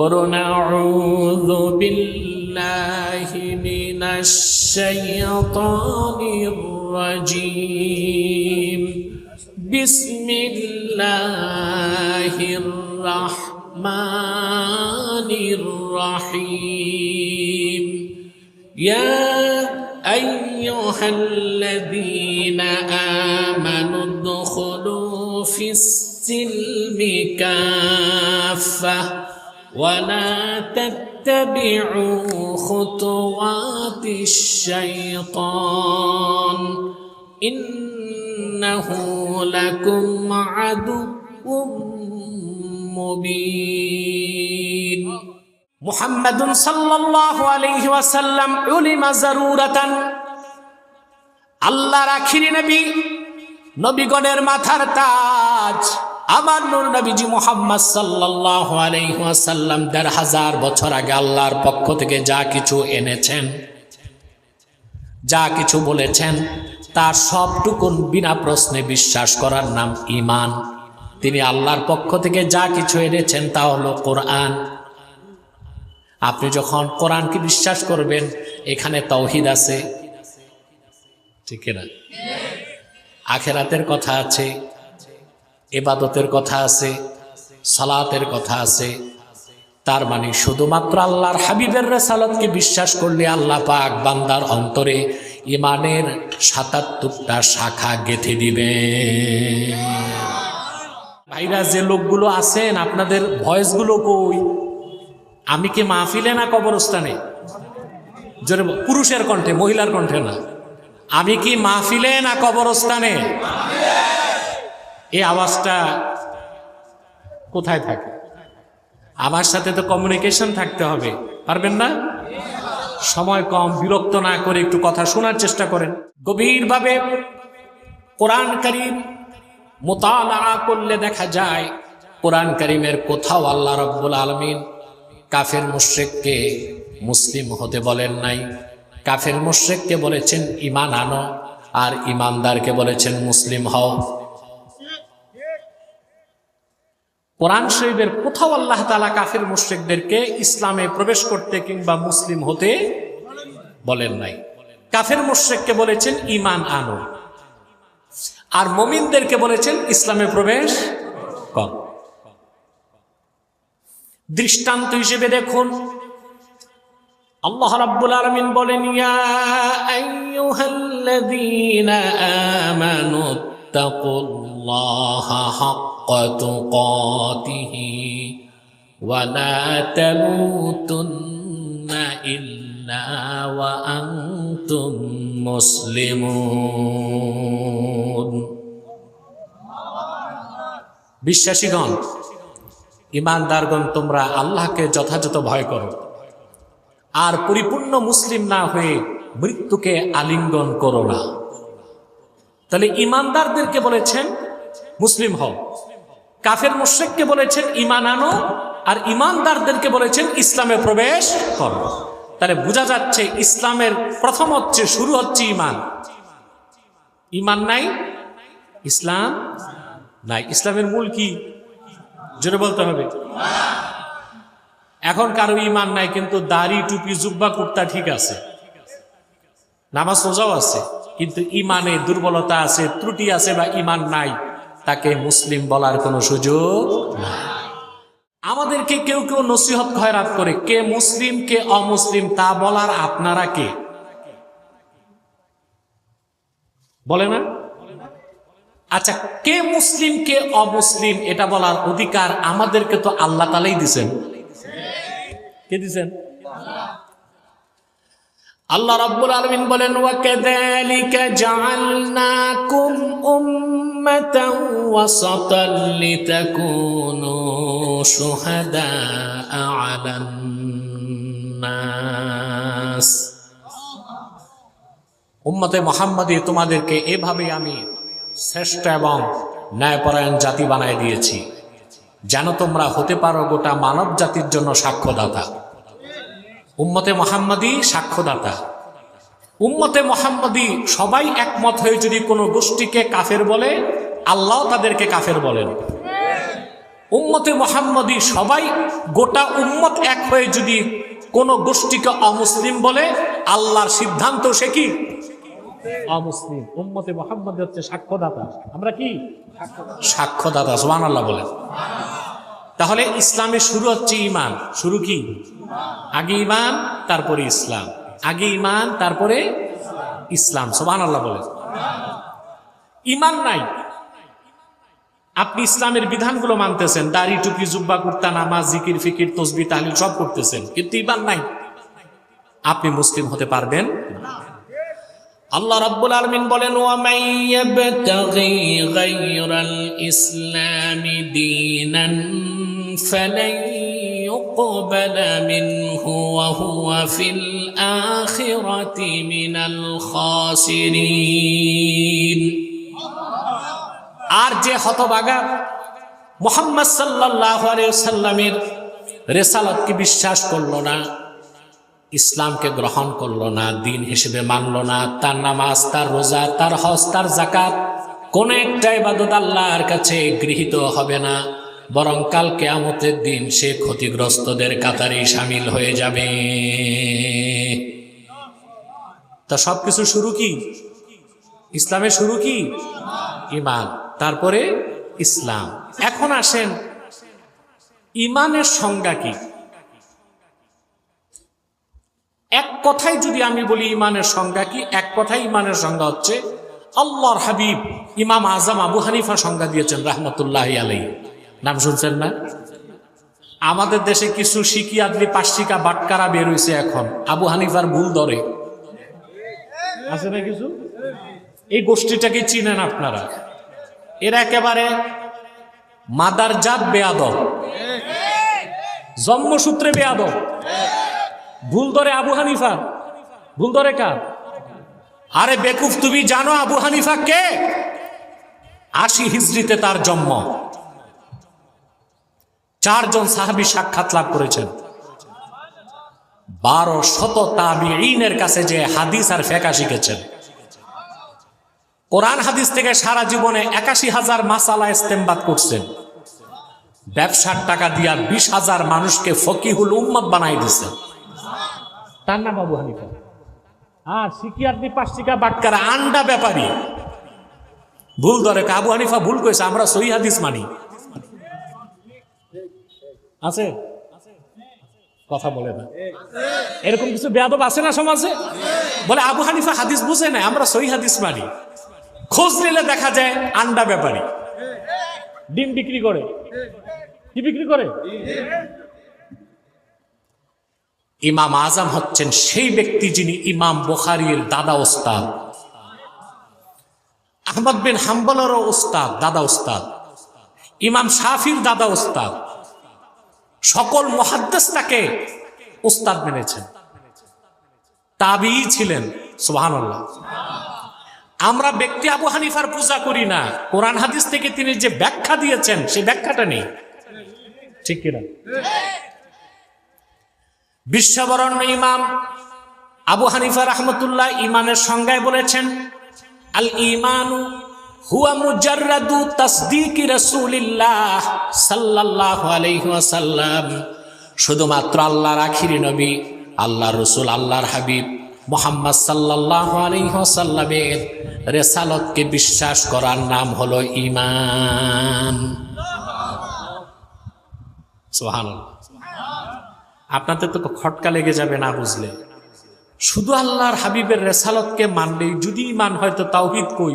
قل أعوذ بالله من الشيطان الرجيم. بسم الله الرحمن الرحيم. يا أيها الذين آمنوا ادخلوا في السلم كافة. ولا تتبعوا خطوات الشيطان إنه لكم عدو مبين محمد صلى الله عليه وسلم علم ضرورة আল্লাহ রাখির নবী নবীগণের মাথার তাজ আমার নূর নবীজি মোহাম্মদ সাল্লাল্লাহু আলাইহি ওয়াসাল্লাম দেড় হাজার বছর আগে আল্লাহর পক্ষ থেকে যা কিছু এনেছেন, যা কিছু বলেছেন, তার সবটুকুন বিনা প্রশ্নে বিশ্বাস করার নাম ইমান তিনি আল্লাহর পক্ষ থেকে যা কিছু এনেছেন তা হলো কোরআন। আপনি যখন কোরআনকে বিশ্বাস করবেন, এখানে তৌহিদ আছে। ঠিক না আখেরাতের কথা আছে। এবাদতের কথা আছে, সালাতের কথা আছে। তার মানে শুধুমাত্র আল্লাহর হাবিবের রেসালতকে বিশ্বাস করলে আল্লাহ পাক বান্দার অন্তরে ইমানের সাতাত্তরটা শাখা গেথে দিবে। ভাইরা, যে লোকগুলো আছেন, আপনাদের ভয়েসগুলো কই? আমি কি মাহফিলে না কবরস্থানে? জোরে পুরুষের কণ্ঠে, মহিলার কণ্ঠে না। আমি কি মাহফিলে না কবরস্থানে? এই আওয়াজটা কোথায় থাকে? আমার সাথে তো কমিউনিকেশন থাকতে হবে, পারবেন না? সময় কম, বিরক্ত না করে একটু কথা শোনার চেষ্টা করেন। গভীরভাবে কোরআন করিম মোতালা করলে দেখা যায়, কোরআন করিমের কোথাও আল্লাহ রব্বুল আলমিন কাফের মুশ্রেককে মুসলিম হতে বলেন নাই। কাফের মুশ্রেককে বলেছেন ইমান আনো। আর ইমানদারকে বলেছেন, মুসলিম হও। কোরআন শরীফের কোথাও আল্লাহ তালা কাফের মুশ্রিকদেরকে ইসলামে প্রবেশ করতে কিংবা মুসলিম হতে বলেন নাই। কাফের মুশ্রিককে বলেছেন ইমান আনো। আর মমিনদেরকে বলেছেন, ইসলামে প্রবেশ কর। দৃষ্টান্ত হিসেবে দেখুন, আল্লাহ রাব্বুল আলামিন বলেন, ইয়া আইয়ুহাল্লাযীনা আমানু হাক্কা তুকাতিহি ওয়া লা তামুতুন্না ইল্লা ওয়া আনতুম মুসলিমুন বিশ্বাসীগণ, ইমানদারগণ, তোমরা আল্লাহকে যথাযথ ভয় করো। আর পরিপূর্ণ মুসলিম না হয়ে মৃত্যুকে আলিঙ্গন করো না। তাহলে ইমানদারদেরকে বলেছেন, মুসলিম হও। কাফের মুশ্রিককে বলেছেন ইমান আনো। আর ইমানদারদেরকে বলেছেন, ইসলামে প্রবেশ করো। তাহলে বোঝা যাচ্ছে, ইসলামের প্রথম হচ্ছে, শুরু হচ্ছে ইমান ইমান নাই, ইসলাম নাই। ইসলামের মূল কি? জোরে বলতে হবে। এখন কারও ইমান নাই, কিন্তু দাড়ি, টুপি, জুব্বা, কুর্তা ঠিক আছে। নামাজ রোজাও আছে, কিন্তু ইমানে দুর্বলতা আছে, ত্রুটি আছে বা ইমান নাই, তাকে মুসলিম বলার কোনো সুযোগ আমাদেরকে কেউ কেউ নসিহত খয়রাত করে, কে মুসলিম, কে অমুসলিম, তা বলার আপনারা কে? বলে না? আচ্ছা কে মুসলিম, কে অমুসলিম, এটা বলার অধিকার আমাদেরকে তো আল্লাহ তালাই দিছেন। কে দিছেন? আল্লাহ রাব্বুল আলামিন বলেন ওয়া কাযালিকা জাআলনাকুম উম্মাতান ওয়াসাতান লিতাকুনু শুহাদাআ আলান নাস উম্মতে মোহাম্মদী, তোমাদেরকে এভাবে আমি শ্রেষ্ঠ এবং ন্যায়পরায়ণ জাতি বানায় দিয়েছি। যেন তোমরা হতে পারো গোটা মানব জাতির জন্য সাক্ষ্যদাতা। উম্মতে মোহাম্মদী সাক্ষ্যদাতা। উম্মতে মোহাম্মদী সবাই একমত হয়ে যদি কোনো গোষ্ঠীকে কাফের বলে, আল্লাহ তাদেরকে কাফের বলেন। উম্মতে মোহাম্মদী সবাই গোটা উম্মত এক হয়ে যদি কোন গোষ্ঠীকে অমুসলিম বলে, আল্লাহর সিদ্ধান্ত সে কি? অমুসলিম। উম্মতে মোহাম্মদ হচ্ছে সাক্ষ্যদাতা। আমরা কি? সাক্ষ্যদাতা সোহান আল্লাহ বলেন। তাহলে ইসলামের শুরু হচ্ছে ইমান শুরু কি? আগে ইমান তারপরে ইসলাম। আগে ইমান তারপরে ইসলাম। সোহান আল্লাহ বলেন। ইমান নাই। আপনি ইসলামের বিধানগুলো মানতেছেন। দাড়ি, টুপি, জুব্বা, কুর্তা, নামাজ, জিকির, ফিকির তসবি তাহলিল সব করতেছেন। কিন্তু ইমান নাই। আপনি মুসলিম হতে পারবেন আল্লাহ রাব্বুল আলামিন বলেন, ওয়া মান ইয়াবতাগি গায়রাল ইসলামি দীনান ফালান يقبل منه وهو في الآخرة من الخاسرين আর যে হতবাগা মোহাম্মদ সাল্লাহ সাল্লামের রেসালতকে বিশ্বাস করলো না ইসলামকে গ্রহণ করলো না দিন হিসেবে মানলো না তার নামাজ তার রোজা তার হজ তার জাকাত কোন একটা ইবাদত আল্লাহর কাছে গৃহীত হবে না বরং কাল কেয়ামতের দিন সে ক্ষতিগ্রস্তদের কাতারেই সামিল হয়ে যাবে। তা সবকিছু শুরু কি? ইসলামের শুরু কি? ইমান। তারপরে ইসলাম। এখন আসেন, ইমানের সংজ্ঞা কি? এক কথাই যদি আমি বলি ইমানের সংজ্ঞা কি, এক কথাই ইমানের সংজ্ঞা হচ্ছে আল্লাহর হাবিব ইমাম আজম আবু হানিফা সংজ্ঞা দিয়েছেন রহমতুল্লাহ আলাই নাম শুনছেন না? আমাদের দেশে কিছু শিকিয়াদলি পাশিকা বাটকারা বের হয়েছে এখন। আবু হানিফার ভুল ধরে। আছে না কিছু? এই গোষ্ঠীটাকে চিনেন আপনারা। এরা একেবারে মাদার জাত বেয়াদব। জন্মসূত্রে বেয়াদব। ভুল ধরে আবু হানিফা। ভুল ধরে কার? আরে বেকুফ তুমি জানো আবু হানিফা কে? আশি হিজড়িতে তার জন্ম। চারজন সাহাবি সাক্ষাৎ লাভ করেছেন। বারো শত তাবিনের কাছে যে হাদিস আর ফেকা শিখেছেন। কোরআন হাদিস থেকে সারা জীবনে একাশি হাজার মাসালা ইস্তেমবাদ করছেন। ব্যবসার টাকা দিয়া বিশ হাজার মানুষকে ফকিহুল উম্মত বানাই দিছে। তার নাম আবু হানিফা। আর সিকিয়ারনি পাশিকা বাটকারা আন্ডা ব্যাপারী। ভুল ধরে আবু হানিফা ভুল করেছে আমরা সহি হাদিস মানি। আছে? কথা বলে না। এরকম কিছু বেয়াদব আছে না সমাজে? বলে আবু হানিফা হাদিস বুঝে না, আমরা সহি হাদিস মানি। খোঁজ নিলে দেখা যায় আন্ডা ব্যাপারী। ডিম বিক্রি করে। কি বিক্রি করে? ইমাম আজম হচ্ছেন সেই ব্যক্তি যিনি ইমাম বোখারির দাদা ওস্তাদ। আহমদ বিন হাম্বলেরও ওস্তাদ, দাদা ওস্তাদ। ইমাম শাফির দাদা ওস্তাদ। সকল মহাদ্দেশ তাকে ওস্তাদ মেনেছেন। তাবি ছিলেন সোহান আমরা ব্যক্তি আবু হানিফার পূজা করি না। কোরআন হাদিস থেকে তিনি যে ব্যাখ্যা দিয়েছেন, সেই ব্যাখ্যাটা নেই। ঠিক কিনা বিশ্ববরণ্য ইমাম আবু হানিফা রহমতুল্লাহ ইমানের সংজ্ঞায় বলেছেন আল ইমানু হুয়া মুজাররাদু তাসদিকি রাসূলিল্লাহ সাল্লাল্লাহু আলাইহি ওয়াসাল্লাম। শুধুমাত্র আল্লাহর আখিরি নবী, আল্লাহর রসুল, আল্লাহর হাবিব মোহাম্মদ সাল্লাল্লাহু আলাইহি ওয়াসাল্লামের রেসালতকে বিশ্বাস করার নাম হলো ঈমান। সুবহানাল্লাহ। আপনাদের তো খটকা লেগে যাবে না বুঝলে। শুধু আল্লাহর হাবিবের রেসালতকে মানলেই, যদি ইমান হয়তো তাওহিদ কই?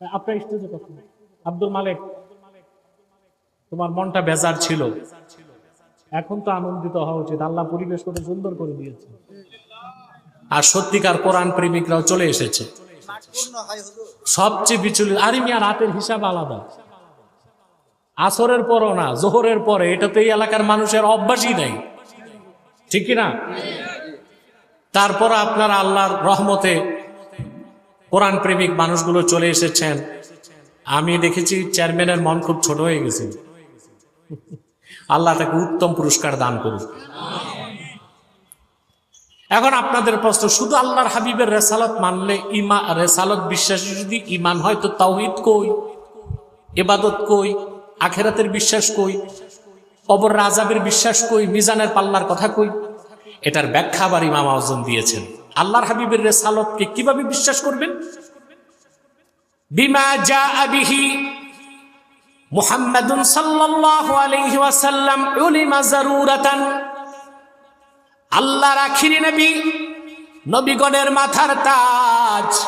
আপনার স্টেজে আব্দুল মালিক, তোমার মনটা বেজার ছিল। এখন তো আনন্দিত হওয়া উচিত। আল্লাহ পরিবেশ করে সুন্দর করে দিয়েছে। আর সত্যিকার কোরআন প্রেমিকরাও চলে এসেছে। সবচেয়ে বিচলিত, আরে মিয়া, রাতের হিসাব আলাদা। আসরের পরও না, জোহরের পরে। এটা তো এই এলাকার মানুষের অভ্যাসই নাই। ঠিক কিনা তারপর আপনার আল্লাহর রহমতে কোরআন প্রেমিক মানুষগুলো চলে এসেছেন। আমি দেখেছি চেয়ারম্যানের মন খুব ছোট হয়ে গেছে। আল্লাহ তাকে উত্তম পুরস্কার দান করুন এখন আপনাদের প্রশ্ন, শুধু আল্লাহর হাবিবের রেসালত মানলে ইমা, রেসালত বিশ্বাসী যদি ইমান হয়, তো তাওহিদ কই? এবাদত কই? আখেরাতের বিশ্বাস কই? অবর রাজাবের বিশ্বাস কই? মিজানের পাল্লার কথা কই? এটার ব্যাখ্যা আবার ইমাম দিয়েছেন। আল্লাহর হাবিবের রেসালতকে কীভাবে বিশ্বাস করবেন? বিমা যা আবিহি মুহাম্মাদুন সাল্লাল্লাহু আলাইহি ওয়াসাল্লাম উলিমা জারুরাতান। আল্লাহর আখিরি নবী, নবীগণের মাথার তাজ।